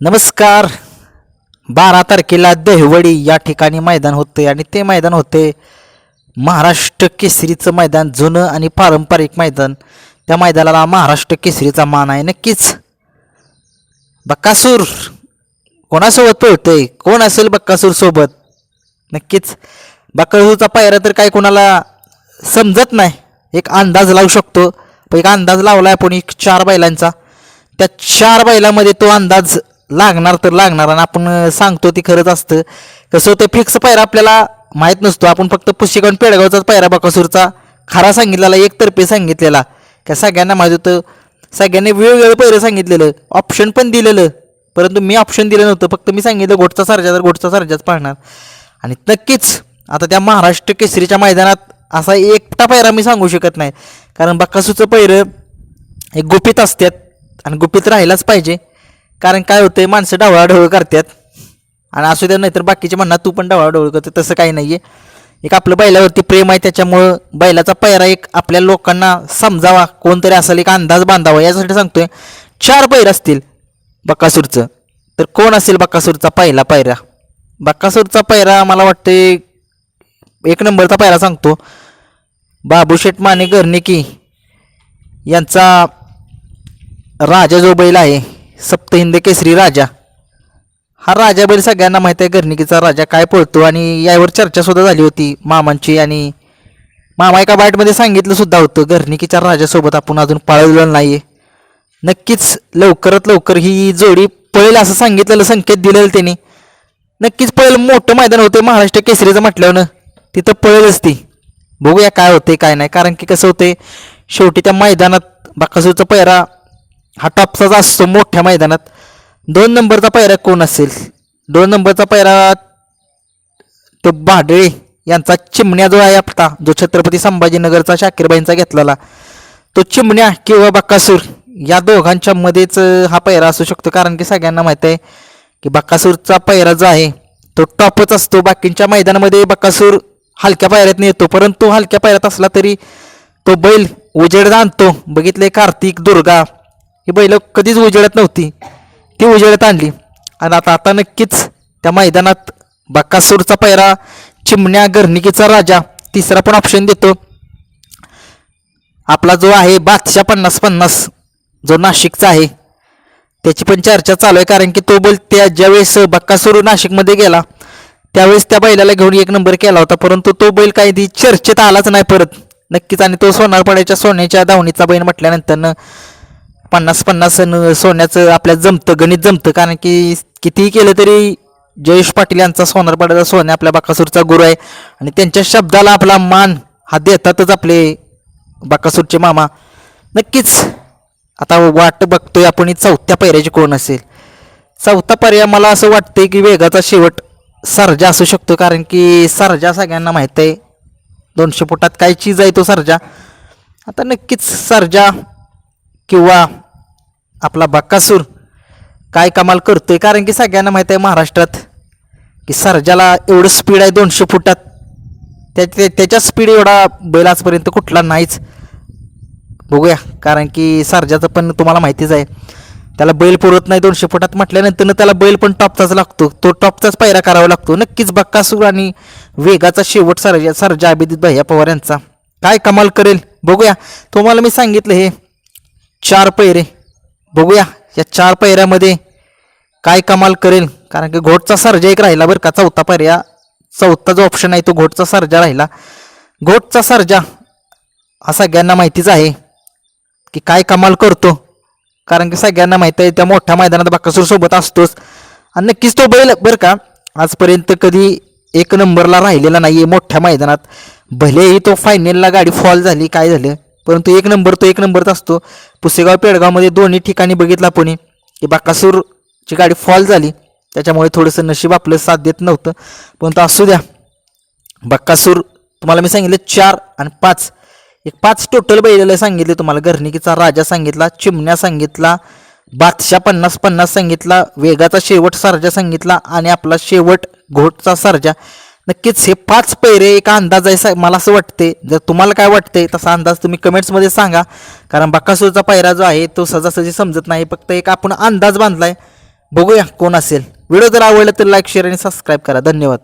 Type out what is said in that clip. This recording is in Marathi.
नमस्कार. बारा तारखेला दहिवडी या ठिकाणी मैदान होते आणि ते मैदान होते महाराष्ट्र केसरीचं मैदान जुनं आणि पारंपरिक मैदान. त्या मैदानाला महाराष्ट्र केसरीचा मान आहे नक्कीच. बक्कासूर कोणासोबत पळतोय? कोण असेल बक्कासूर सोबत? नक्कीच. बक्कासूरचा पायरा तर काय कोणाला समजत नाही. एक अंदाज लावू शकतो. पण एक अंदाज लावला आपण एक चार बैलांचा. त्या चार बैलामध्ये तो अंदाज लागणार तर लागणार आणि आपण सांगतो ते खरंच असतं. कसं होतं फिक्स पायरा आपल्याला माहीत नसतो. आपण फक्त पुशेगाव पेडगावचाच पायरा बकासूरचा खरा सांगितलेला एकतर्फे सांगितलेला. का सगळ्यांना माहीत होतं. सगळ्यांनी वेगवेगळं पहिरं सांगितलेलं. ऑप्शन पण दिलेलं. परंतु मी ऑप्शन दिलं नव्हतं. फक्त मी सांगितलं घोटचा सारजा तर घोटचा सारजाच पाहणार आणि नक्कीच आता त्या महाराष्ट्र केसरीच्या मैदानात असा एकटा पायरा मी सांगू शकत नाही. कारण बक्कासूचं पैरं एक गुपित असतात आणि गुपित राहिलाच पाहिजे. कारण काय होतंय माणसं ढवळाढवळ करतात. आणि असू द्या नाहीतर बाकीचे म्हणणार तू पण ढवळाढवळ करते तसं काही नाही आहे एक आपलं बैलावरती प्रेम आहे त्याच्यामुळं बैलाचा पैरा एक आपल्या लोकांना समजावा. कोणतरी असेल एक अंदाज बांधावा. यासाठी सांगतोय चार पैर असतील बक्कासूरचं तर कोण असेल बक्कासूरचा पहिला पायरा बक्कासूरचा पायरा मला वाटते एक नंबरचा पायरा सांगतो. बाबूशेठ माने गर्निकी यांचा राजा जो बैल आहे सप्तहिंद केसरी राजा. हा राजा बैल सगळ्यांना माहीत आहे गर्निकीचा राजा. काय पळतो आणि यावर चर्चासुद्धा झाली होती मामांची आणि मामा एका बाईटमध्ये सांगितलं सुद्धा होतं गर्निकीच्या राजासोबत आपण अजून पळवलेलं नाही आहे नक्कीच लवकरात लवकर ही जोडी पळेल असं सांगितलेलं संकेत दिलेलं त्याने. नक्कीच पळेल मोठं मैदान होते महाराष्ट्र केसरीचं म्हटल्यानं तिथं पळेलच ती. बघूया काय होते काय नाही. कारण की कसं होते शेवटी त्या मैदानात बाकासूरचा पैरा हा टॉपचाच असतो मोठ्या मैदानात. दोन नंबरचा पैरा कोण असेल? दोन नंबरचा पैरा तो भाडळे यांचा चिमण्या जो आहे आपला जो छत्रपती संभाजीनगरचा शाकीरबाईंचा घेतलेला तो चिमण्या किंवा बक्कासूर या दोघांच्या मध्येच हा पैरा असू शकतो. कारण की सगळ्यांना माहीत आहे की बक्कासूरचा पैरा जो आहे तो टॉपच असतो. बाकींच्या मैदानामध्ये बक्कासूर हलक्या पायऱ्यात येतो परंतु हलक्या पायऱ्यात असला तरी तो बैल उजेड आणतो. बघितले कार्तिक दुर्गा ही बैल कधीच उजेडत नव्हती. ती उजेडत आणली. आणि आता आता नक्कीच त्या मैदानात बक्कासूरचा पैरा चिमण्या गर्निकीचा राजा तिसरा पण ऑप्शन देतो. आपला जो आहे बादशा पन्नास पन्नास जो नाशिकचा आहे त्याची पण चर्चा चालू आहे. कारण की तो बैल त्या ज्यावेळेस बक्कासूर नाशिकमध्ये गेला त्यावेळेस त्या बैलाला घेऊन एक नंबर केला होता. परंतु तो बैल काही ती चर्चेत आलाच नाही परत. नक्कीच आणि तो सोनारपाड्याच्या सोन्याच्या धावणीचा बैल म्हटल्यानंतर पन्नास पन्नास सोन्याचं आपल्या जमतं गणित जमतं. कारण की कितीही केलं तरी जयेश पाटील यांचा सोनारपाड्याचा सोन्या आपल्या बाकासूरचा गुरु आहे. आणि त्यांच्या शब्दाला आपला मान हा देतातच आपले बाकासूरचे मामा. नक्कीच आता वाट बघतोय आपण ही चौथ्या पर्याची कोण असेल? चौथा पर्याय मला असं वाटतंय की वेगाचा शेवट सरजा असू शकतो. कारण की सरजा सगळ्यांना माहीत आहे. दोनशे फुटात काय चीज आहे तो सरजा? आता नक्कीच सरजा किंवा आपला बक्कासूर काय कमाल करतो आहे कारण की सगळ्यांना माहीत आहे महाराष्ट्रात की सर्जाला एवढं स्पीड आहे दोनशे फुटात. त्या त्याच्या स्पीड एवढा बैल आजपर्यंत कुठला नाहीच. बघूया. कारण की सारजाचं पण तुम्हाला माहितीच आहे. त्याला बैल पुरत नाही दोनशे फुटात म्हटल्यानंतर त्याला बैल पण टॉपचाच लागतो. तो टॉपचाच पायरा करावा लागतो. नक्कीच बक्कासूर आणि वेगाचा शेवट सरजा सरजा अभिजित भैया पवार यांचा. काय कमाल करेल? बघूया. तुम्हाला मी सांगितलं हे. चार पैरे. बघूया या चार पैऱ्यामध्ये काय कमाल करेल. कारण की घोटचा सर्जा एक राहिला बरं का चौथा पर्या चौथा जो ऑप्शन आहे तो घोटचा सर्जा राहिला. घोटचा सर्जा हा सगळ्यांना माहितीच आहे की काय कमाल करतो. कारण की सगळ्यांना माहिती आहे त्या मोठ्या मैदानात बाकासूर सोबत असतोच. आणि नक्कीच तो बैल बरं का आजपर्यंत कधी एक नंबरला राहिलेला नाही आहे मोठ्या मैदानात. भलेही तो फायनलला गाडी फॉल झाली काय झालं परंतु एक नंबर तो एक नंबरच असतो. पुसेगाव पेडगावमध्ये दोन्ही ठिकाणी बघितलं आपण की बाकासूरची गाडी फॉल झाली. त्याच्यामुळे थोडंसं नशीब आपलं साथ देत नव्हतं. परंतु असू द्या. बक्कासूर तुम्हाला मी सांगितलं चार आणि पाच. एक पाच टोटल बैलेलं सांगितले तुम्हाला. घरणिकीचा राजा सांगितला चिमण्या सांगितला बादशा पन्नास पन्नास सांगितला वेगाचा शेवट सारजा सांगितला आणि आपला शेवट घोटचा सारजा. नक्कीच हे पाच पैरे एक अंदाज आहे मला असं वाटते. जर तुम्हाला काय वाटते तसा अंदाज तुम्ही कमेंट्समध्ये सांगा. कारण बक्कासूरचा पैरा जो आहे तो सहजासहजी समजत नाही. फक्त एक आपण अंदाज बांधलाय. बघूया कोण असेल. व्हिडिओ जर आवडला तर लाईक शेअर आणि सबस्क्राईब करा. धन्यवाद.